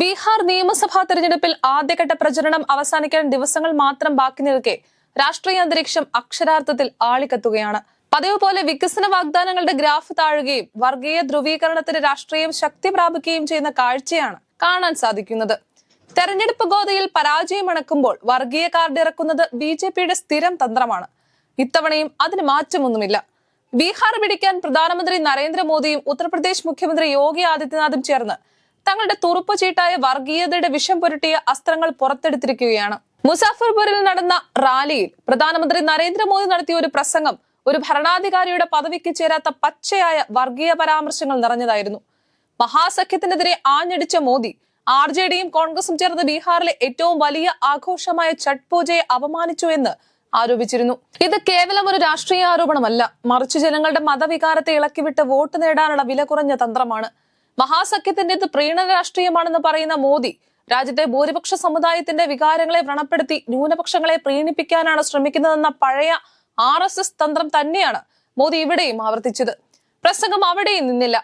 ബീഹാർ നിയമസഭാ തെരഞ്ഞെടുപ്പിൽ ആദ്യഘട്ട പ്രചരണം അവസാനിക്കാൻ ദിവസങ്ങൾ മാത്രം ബാക്കി നിൽക്കെ രാഷ്ട്രീയ അന്തരീക്ഷം അക്ഷരാർത്ഥത്തിൽ ആളിക്കത്തുകയാണ്. പതിവ് പോലെ വികസന വാഗ്ദാനങ്ങളുടെ ഗ്രാഫ് താഴുകയും വർഗീയ ധ്രുവീകരണത്തിന് രാഷ്ട്രീയം ശക്തി പ്രാപിക്കുകയും ചെയ്യുന്ന കാഴ്ചയാണ് കാണാൻ സാധിക്കുന്നത്. തെരഞ്ഞെടുപ്പ് ഗോതയിൽ പരാജയം അണക്കുമ്പോൾ വർഗീയ കാർഡ് ഇറക്കുന്നത് ബി ജെ പിയുടെ സ്ഥിരം തന്ത്രമാണ്. ഇത്തവണയും അതിന് മാറ്റമൊന്നുമില്ല. ബീഹാർ പിടിക്കാൻ പ്രധാനമന്ത്രി നരേന്ദ്രമോദിയും ഉത്തർപ്രദേശ് മുഖ്യമന്ത്രി യോഗി ആദിത്യനാഥും ചേർന്ന് തങ്ങളുടെ തുറുപ്പ് ചീട്ടായ വർഗീയതയുടെ വിഷം പുരട്ടിയ അസ്ത്രങ്ങൾ പുറത്തെടുത്തിരിക്കുകയാണ്. മുസാഫർപൂരിൽ നടന്ന റാലിയിൽ പ്രധാനമന്ത്രി നരേന്ദ്രമോദി നടത്തിയ ഒരു പ്രസംഗം ഒരു ഭരണാധികാരിയുടെ പദവിക്ക് ചേരാത്ത പച്ചയായ വർഗീയ പരാമർശങ്ങൾ നിറഞ്ഞതായിരുന്നു. മഹാസഖ്യത്തിനെതിരെ ആഞ്ഞടിച്ച മോദി ആർ ജെ ഡിയും കോൺഗ്രസും ചേർന്ന് ബീഹാറിലെ ഏറ്റവും വലിയ ആഘോഷമായ ഛഠ് പൂജയെ അപമാനിച്ചു എന്ന് ആരോപിച്ചിരുന്നു. ഇത് കേവലം ഒരു രാഷ്ട്രീയ ആരോപണമല്ല. മറിച്ച് ജനങ്ങളുടെ മതവികാരത്തെ ഇളക്കിവിട്ട് വോട്ട് നേടാനുള്ള വില കുറഞ്ഞ തന്ത്രമാണ്. മഹാസഖ്യത്തിന്റേത് പ്രീണ രാഷ്ട്രീയമാണെന്ന് പറയുന്ന മോദി രാജ്യത്തെ ഭൂരിപക്ഷ സമുദായത്തിന്റെ വികാരങ്ങളെ വ്രണപ്പെടുത്തി ന്യൂനപക്ഷങ്ങളെ പ്രീണിപ്പിക്കാനാണ് ശ്രമിക്കുന്നതെന്ന പഴയ ആർ എസ് എസ് തന്ത്രം തന്നെയാണ് മോദി ഇവിടെയും ആവർത്തിച്ചത്. പ്രസംഗം അവിടെയും നിന്നില്ല.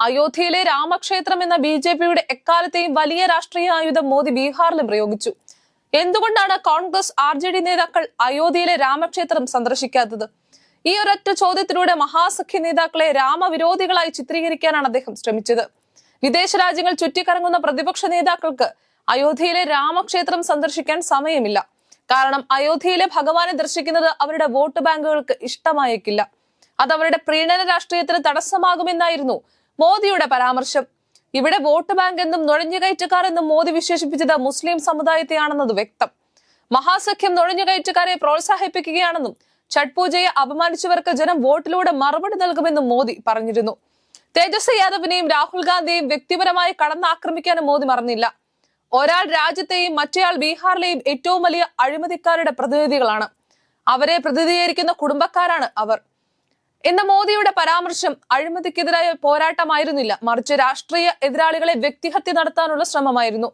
അയോധ്യയിലെ രാമക്ഷേത്രം എന്ന ബി ജെ പിയുടെ എക്കാലത്തെയും വലിയ രാഷ്ട്രീയ ആയുധം മോദി ബീഹാറിലും പ്രയോഗിച്ചു. എന്തുകൊണ്ടാണ് കോൺഗ്രസ് ആർ ജെ ഡി നേതാക്കൾ അയോധ്യയിലെ രാമക്ഷേത്രം സന്ദർശിക്കാത്തത്? ഈ ഒരൊറ്റ ചോദ്യത്തിലൂടെ മഹാസഖ്യ നേതാക്കളെ രാമവിരോധികളായി ചിത്രീകരിക്കാനാണ് അദ്ദേഹം ശ്രമിച്ചത്. വിദേശ രാജ്യങ്ങൾ ചുറ്റിക്കറങ്ങുന്ന പ്രതിപക്ഷ നേതാക്കൾക്ക് അയോധ്യയിലെ രാമക്ഷേത്രം സന്ദർശിക്കാൻ സമയമില്ല. കാരണം അയോധ്യയിലെ ഭഗവാനെ ദർശിക്കുന്നത് അവരുടെ വോട്ട് ബാങ്കുകൾക്ക് ഇഷ്ടമായേക്കില്ല. അത് അവരുടെ പ്രീണന രാഷ്ട്രീയത്തിന് തടസ്സമാകുമെന്നായിരുന്നു മോദിയുടെ പരാമർശം. ഇവിടെ വോട്ട് ബാങ്ക് എന്നും നുഴഞ്ഞുകയറ്റക്കാർ എന്നും മോദി വിശേഷിപ്പിച്ചത് മുസ്ലിം സമുദായത്തെയാണെന്നത് വ്യക്തം. മഹാസഖ്യം നുഴഞ്ഞുകയറ്റക്കാരെ പ്രോത്സാഹിപ്പിക്കുകയാണെന്നും ഛഠ് പൂജയെ അപമാനിച്ചവർക്ക് ജനം വോട്ടിലൂടെ മറുപടി നൽകുമെന്നും മോദി പറഞ്ഞിരുന്നു. തേജസ്വി യാദവിനെയും രാഹുൽ ഗാന്ധിയെയും വ്യക്തിപരമായി കടന്നാക്രമിക്കാനും മോദി മറന്നില്ല. ഒരാൾ രാജ്യത്തെയും മറ്റേയാൾ ബീഹാറിലെയും ഏറ്റവും വലിയ അഴിമതിക്കാരുടെ പ്രതിനിധികളാണ്. അവരെ പ്രതിനിധീകരിക്കുന്ന കുടുംബക്കാരാണ് അവർ. എന്ന മോദിയുടെ പരാമർശം അഴിമതിക്കെതിരായ പോരാട്ടമായിരുന്നില്ല. മറിച്ച് രാഷ്ട്രീയ എതിരാളികളെ വ്യക്തിഹത്യ നടത്താനുള്ള ശ്രമമായിരുന്നു.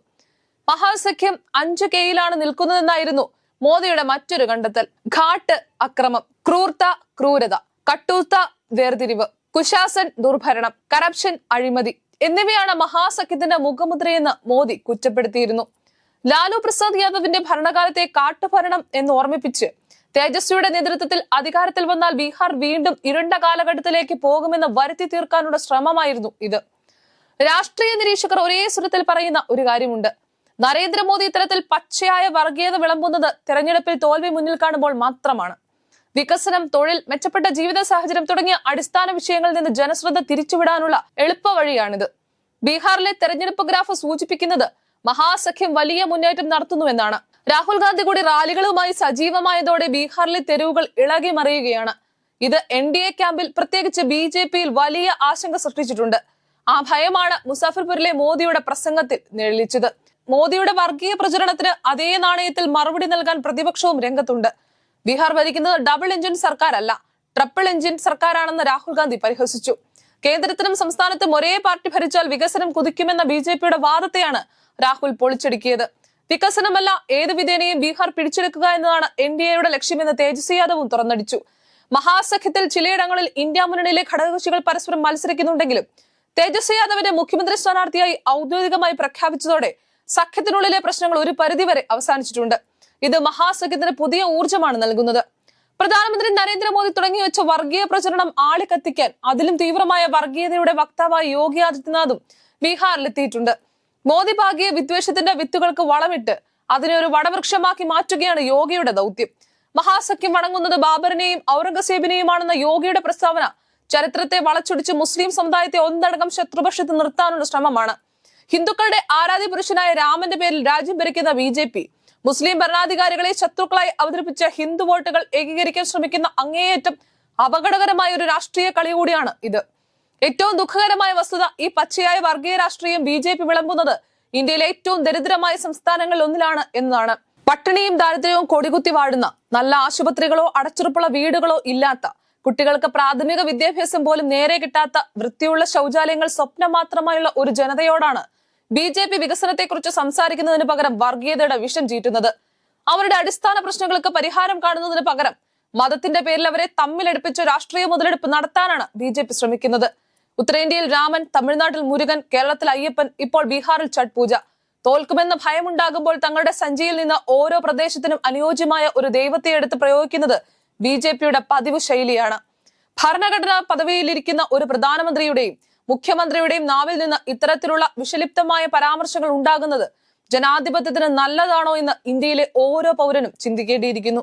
മഹാസഖ്യം അഞ്ചു കെയിലാണ് നിൽക്കുന്നതെന്നായിരുന്നു മോദിയുടെ മറ്റൊരു കണ്ടെത്തൽ. ഘാട്ട് അക്രമം ക്രൂർത്ത ക്രൂരത കട്ടൂത്ത വേർതിരിവ്. കുശാസൻ ദുർഭരണം കറപ്ഷൻ അഴിമതി എന്നിവയാണ് മഹാസഖ്യത്തിന്റെ മുഖമുദ്രയെന്ന് മോദി കുറ്റപ്പെടുത്തിയിരുന്നു. ലാലു പ്രസാദ് യാദവിന്റെ ഭരണകാലത്തെ കാട്ടുഭരണം എന്ന് ഓർമ്മിപ്പിച്ച് തേജസ്വിയുടെ നേതൃത്വത്തിൽ അധികാരത്തിൽ വന്നാൽ ബീഹാർ വീണ്ടും ഇരുണ്ട കാലഘട്ടത്തിലേക്ക് പോകുമെന്ന് വരുത്തി തീർക്കാനുള്ള ശ്രമമായിരുന്നു ഇത്. രാഷ്ട്രീയ നിരീക്ഷകർ ഒരേ സ്വരത്തിൽ പറയുന്ന ഒരു കാര്യമുണ്ട്. നരേന്ദ്രമോദി ഇത്തരത്തിൽ പച്ചയായ വർഗീയത വിളമ്പുന്നത് തെരഞ്ഞെടുപ്പിൽ തോൽവി മുന്നിൽ കാണുമ്പോൾ മാത്രമാണ്. വികസനം തൊഴിൽ മെച്ചപ്പെട്ട ജീവിത സാഹചര്യം തുടങ്ങിയ അടിസ്ഥാന വിഷയങ്ങളിൽ നിന്ന് ജനശ്രദ്ധ തിരിച്ചുവിടാനുള്ള എളുപ്പ വഴിയാണിത്. ബീഹാറിലെ തെരഞ്ഞെടുപ്പ് ഗ്രാഫ് സൂചിപ്പിക്കുന്നത് മഹാസഖ്യം വലിയ മുന്നേറ്റം നടത്തുന്നുവെന്നാണ്. രാഹുൽ ഗാന്ധി കൂടി റാലികളുമായി സജീവമായതോടെ ബീഹാറിലെ തെരുവുകൾ ഇളകി മറിയുകയാണ്. ഇത് എൻ ഡി എ ക്യാമ്പിൽ പ്രത്യേകിച്ച് ബി ജെ പിയിൽ വലിയ ആശങ്ക സൃഷ്ടിച്ചിട്ടുണ്ട്. ആ ഭയമാണ് മുസാഫർപൂരിലെ മോദിയുടെ പ്രസംഗത്തിൽ നിഴലിച്ചത്. മോദിയുടെ വർഗീയ പ്രചരണത്തിന് അതേ നാണയത്തിൽ മറുപടി നൽകാൻ പ്രതിപക്ഷവും രംഗത്തുണ്ട്. ബീഹാർ ഭരിക്കുന്നത് ഡബിൾ എഞ്ചിൻ സർക്കാരല്ല. ട്രിപ്പിൾ എഞ്ചിൻ സർക്കാരാണെന്ന് രാഹുൽ ഗാന്ധി പരിഹസിച്ചു. കേന്ദ്രത്തിനും സംസ്ഥാനത്തും ഒരേ പാർട്ടി ഭരിച്ചാൽ വികസനം കുതിക്കുമെന്ന ബി ജെ പിയുടെ വാദത്തെയാണ് രാഹുൽ പൊളിച്ചടുക്കിയത്. വികസനമല്ല ഏത് വിധേനയും ബീഹാർ പിടിച്ചെടുക്കുക എന്നതാണ് എൻ ഡി എയുടെ ലക്ഷ്യമെന്ന് തേജസ്വി യാദവും തുറന്നടിച്ചു. മഹാസഖ്യത്തിൽ ചിലയിടങ്ങളിൽ ഇന്ത്യ മുന്നണിയിലെ ഘടകകക്ഷികൾ പരസ്പരം മത്സരിക്കുന്നുണ്ടെങ്കിലും തേജസ്വി യാദവിനെ മുഖ്യമന്ത്രി സ്ഥാനാർത്ഥിയായി ഔദ്യോഗികമായി പ്രഖ്യാപിച്ചതോടെ സഖ്യത്തിനുള്ളിലെ പ്രശ്നങ്ങൾ ഒരു പരിധിവരെ അവസാനിച്ചിട്ടുണ്ട്. ഇത് മഹാസഖ്യത്തിന് പുതിയ ഊർജമാണ് നൽകുന്നത്. പ്രധാനമന്ത്രി നരേന്ദ്രമോദി തുടങ്ങി വെച്ച വർഗീയ പ്രചരണം ആളിക്കത്തിക്കാൻ അതിലും തീവ്രമായ വർഗീയതയുടെ വക്താവായ യോഗി ആദിത്യനാഥും ബീഹാറിലെത്തിയിട്ടുണ്ട്. മോദി പാകിയ വിദ്വേഷത്തിന്റെ വിത്തുകൾക്ക് വളമിട്ട് അതിനെ ഒരു വടവൃക്ഷമാക്കി മാറ്റുകയാണ് യോഗിയുടെ ദൗത്യം. മഹാസഖ്യം വണങ്ങുന്നത് ബാബറിനെയും ഔറംഗസേബിനെയുമാണെന്ന യോഗിയുടെ പ്രസ്താവന ചരിത്രത്തെ വളച്ചൊടിച്ച് മുസ്ലിം സമുദായത്തെ ഒന്നടങ്കം ശത്രുപക്ഷത്ത് നിർത്താനുള്ള ശ്രമമാണ്. ഹിന്ദുക്കളുടെ ആരാധ്യ പുരുഷനായ രാമന്റെ പേരിൽ രാജ്യം ഭരിക്കുന്ന ബി മുസ്ലിം ഭരണാധികാരികളെ ശത്രുക്കളായി അവതരിപ്പിച്ച ഹിന്ദു വോട്ടുകൾ ഏകീകരിക്കാൻ ശ്രമിക്കുന്ന അങ്ങേയറ്റം അപകടകരമായ ഒരു രാഷ്ട്രീയ കളി കൂടിയാണ് ഇത്. ഏറ്റവും ദുഃഖകരമായ വസ്തുത ഈ പച്ചയായ വർഗീയ രാഷ്ട്രീയം ബി ജെ പി വിളമ്പുന്നത് ഇന്ത്യയിലെ ഏറ്റവും ദരിദ്രമായ സംസ്ഥാനങ്ങളിൽ ഒന്നിലാണ് എന്നതാണ്. പട്ടിണിയും ദാരിദ്ര്യവും കൊടികുത്തി വാഴുന്ന നല്ല ആശുപത്രികളോ അടച്ചുറപ്പുള്ള വീടുകളോ ഇല്ലാത്ത കുട്ടികൾക്ക് പ്രാഥമിക വിദ്യാഭ്യാസം പോലും നേരെ കിട്ടാത്ത വൃത്തിയുള്ള ശൗചാലയങ്ങൾ സ്വപ്നം മാത്രമായുള്ള ഒരു ജനതയോടാണ് ബി ജെ പി വികസനത്തെക്കുറിച്ച് സംസാരിക്കുന്നതിന് പകരം വർഗീയതയുടെ വിഷം ചീറ്റുന്നത്. അവരുടെ അടിസ്ഥാന പ്രശ്നങ്ങൾക്ക് പരിഹാരം കാണുന്നതിന് പകരം മതത്തിന്റെ പേരിൽ അവരെ തമ്മിലടുപ്പിച്ച് രാഷ്ട്രീയ മുതലെടുപ്പ് നടത്താനാണ് ബി ജെ പി ശ്രമിക്കുന്നത്. ഉത്തരേന്ത്യയിൽ രാമൻ തമിഴ്നാട്ടിൽ മുരുകൻ കേരളത്തിൽ അയ്യപ്പൻ ഇപ്പോൾ ബീഹാറിൽ ഛഠ് പൂജ തോൽക്കുമെന്ന ഭയമുണ്ടാകുമ്പോൾ തങ്ങളുടെ സഞ്ചിയിൽ നിന്ന് ഓരോ പ്രദേശത്തിനും അനുയോജ്യമായ ഒരു ദൈവത്തെ എടുത്ത് പ്രയോഗിക്കുന്നത് ബി ജെ പിയുടെ പതിവ് ശൈലിയാണ്. ഭരണഘടനാ പദവിയിലിരിക്കുന്ന ഒരു പ്രധാനമന്ത്രിയുടെയും മുഖ്യമന്ത്രിയുടെയും നാവിൽ നിന്ന് ഇത്തരത്തിലുള്ള വിഷലിപ്തമായ പരാമർശങ്ങൾ ഉണ്ടാകുന്നത് ജനാധിപത്യത്തിന് നല്ലതാണോ എന്ന് ഇന്ത്യയിലെ ഓരോ പൗരനും ചിന്തിക്കേണ്ടിയിരിക്കുന്നു.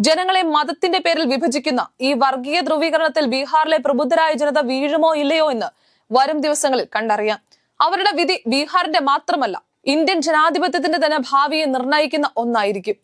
ജനങ്ങളെ മതത്തിന്റെ പേരിൽ വിഭജിക്കുന്ന ഈ വർഗീയ ധ്രുവീകരണത്തിൽ ബീഹാറിലെ പ്രബുദ്ധരായ ജനത വീഴുമോ ഇല്ലയോ എന്ന് വരും ദിവസങ്ങളിൽ കണ്ടറിയാം. അവരുടെ വിധി ബീഹാറിന്റെ മാത്രമല്ല ഇന്ത്യൻ ജനാധിപത്യത്തിന്റെ തന്നെ ഭാവിയെ നിർണയിക്കുന്ന ഒന്നായിരിക്കും.